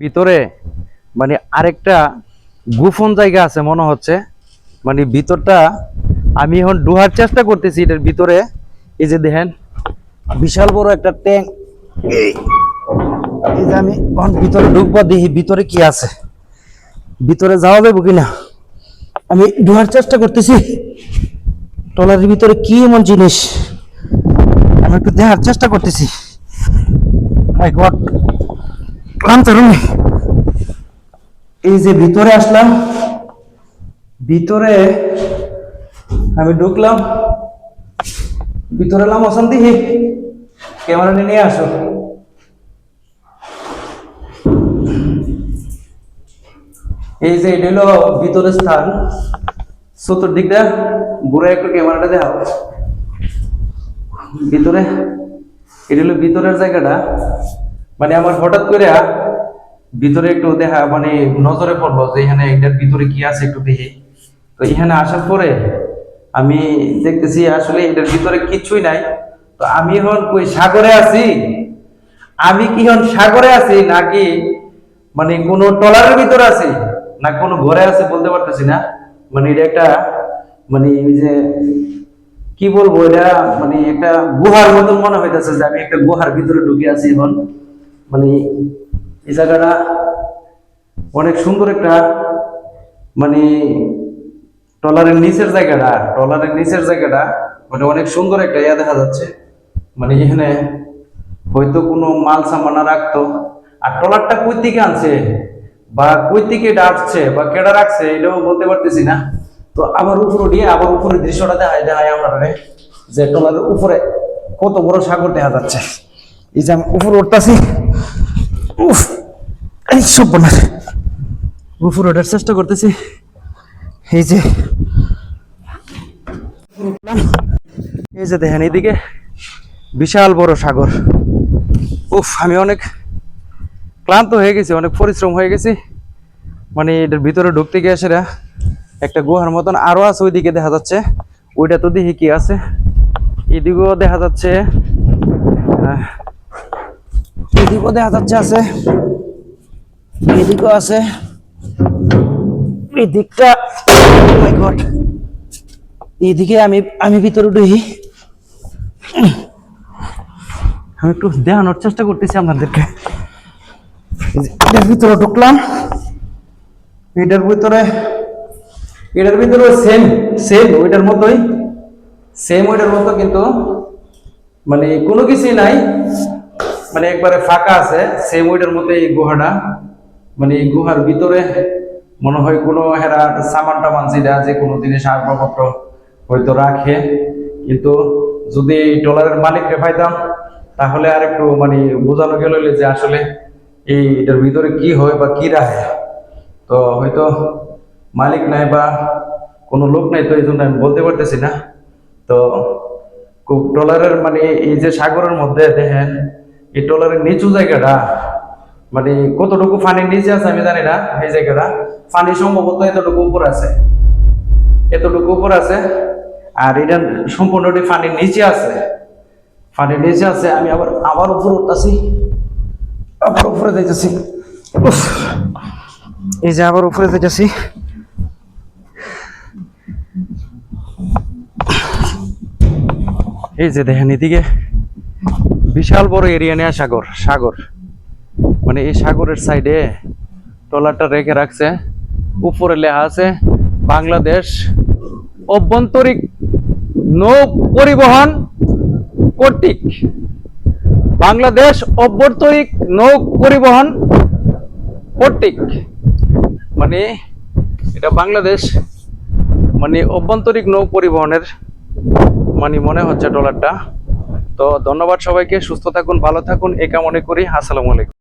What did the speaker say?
ভিতরে মানে আরেকটা গোপন জায়গা আছে মনে হচ্ছে। মানে ভিতরটা আমি এখন ডুহার চেষ্টা করতেছি এটার ভিতরে। এই যে দেখেন, বিশাল বড় একটা ট্যাঙ্ক। এই এই যে আমি এখন ভিতরে ঢুকবো, দেখি ভিতরে কি আছে। ভিতরে যাওয়া যাব কিনা? আমি ডুহার চেষ্টা করতেছি। ট্রলারের ভিতরে কি এমন জিনিস? আমি একটু দেখার চেষ্টা করতেছি। মাই গড ক্লান্ত রুমে। এই যে ভিতরে আসলাম, ভিতরে আমি ঢুকলাম, ভিতরে এলাম অশান্তি ক্যামেরা নিয়ে আসো। এই যে এটা হলো ভিতরের স্থান, চতুর্দিকটা ঘুরে একটু ক্যামেরাটা দেখাও। ভিতরে, এটা হলো ভিতরের জায়গাটা। মানে আমার হঠাৎ করে ভিতরে একটু দেখা মানে নজরে পড়ল যে এখানে এটার ভিতরে কি আছে একটু দেখি। তো এখানে আসার পরে আমি দেখতেছি আসলে এটার ভিতরে কিছুই নাই। তো আমি এখন কই সাগরে আছি? আমি কি এখন সাগরে আছি নাকি মানে কোনো ট্রলারের ভিতরে আছি? না কোনো ঘরে আছে বলতে পারতেছি না। মানে এটা একটা মানে এই যে কি বলব, এটা মানে একটা গুহার মতন মনে হইতেছে যে আমি একটা গুহার ভিতরে ঢুকে আছি এখন। মানে এই জায়গাটা অনেক সুন্দর একটা মানে ট্রলারের নিচের জায়গাটা, ট্রলারের নিচের জায়গাটা মানে অনেক সুন্দর একটা ইয়া দেখা যাচ্ছে। মানে এখানে হয়তো কোনো মাল সামানা রাখতো। আর ট্রলারটা কই থেকে আনছে? বা কই থেকে আসছে? বা কেডা রাখছে? এটাও বলতে পারতেছি না। তো আবার উপরে দিয়ে আবার উপরে দৃশ্যটা দেখায় দেখায় আমরা যে ট্রলারের উপরে কত বড় সাগর দেখা যাচ্ছে। এই যে আমি উপরে উঠতেছি উফ, এই সব বনার উপরে ওঠার চেষ্টা করতেছি। এই যে এই যে দেখেন এইদিকে বিশাল বড় সাগর। উফ, আমি অনেক ক্লান্ত হয়ে গেছি, অনেক পরিশ্রম হয়ে গেছি। মানে এটার ভিতরে ঢুকতে গিয়ে সেটা একটা গুহার মতন আরও আছে ওইদিকে দেখা যাচ্ছে। ওইটা তো দেখি কি আছে। এদিকেও দেখা যাচ্ছে এদিকেও দেখা যাচ্ছে আছে এদিকেও আছে। এই দিকটা oh আমি আমি ভিতরে ঢুকি আমি একটু দেখানোর চেষ্টা করতেছি আপনাদেরকে। এটার ভিতরে ঢুকলাম। এটার ভিতরে এটার ভিতরে সেম সেম ওইটার মতোই। সেম ওইটার মতো কিন্তু মানে কোনো কিছুই নাই। মানে একবারে ফাঁকা আছে সেম ওইটার মতো এই গুহাটা। মানে এই গুহার ভিতরে মনে হয় কোনো হেরা সামান টামান যেটা যে কোনো জিনিস আসবাবপত্র হয়তো রাখে। কিন্তু যদি ট্রলারের মালিককে পাইতাম, তাহলে আর একটু মানে বোঝানো গেল যে আসলে এই এটার ভিতরে কি হয় বা কি রাখে। তো হয়তো মালিক নাই বা কোনো লোক নাই, তো এই জন্য আমি বলতে পারতেছি না। তো ট্রলারের মানে এই যে সাগরের মধ্যে দেখেন এই ট্রলারের নিচু জায়গাটা মানে কতটুকু পানির নিচে আছে আমি জানি না, এই জায়গাটা। পানি সম্ভবত এতটুকু উপর আছে। এতটুকু উপর আছে, আর এটা সম্পূর্ণটি পানির নিচে আছে। পানির নিচে আছে, আমি আবার আবার উপরে উঠতেছি। আবার উপরে যাইতেছি। এই যে আবার উপরে যাইতেছি। এই যে দেখেন এদিকে। বিশাল বড় এরিয়া নেয়া সাগর সাগর। মানে এই সাগরের সাইডে ট্রলারটা রেখে রাখছে। উপরে লেখা আছে, বাংলাদেশ অভ্যন্তরিক নৌ পরিবহন কর্তৃক বাংলাদেশ অভ্যন্তরিক নৌ পরিবহন কর্তৃক। মানে এটা বাংলাদেশ মানে অভ্যন্তরিক নৌ পরিবহনের মানে মনে হচ্ছে ডলারটা তো ধন্যবাদ সবাইকে সুস্থ থাকুন ভালো থাকুন একা কামনে করি। আসসালামু আলাইকুম।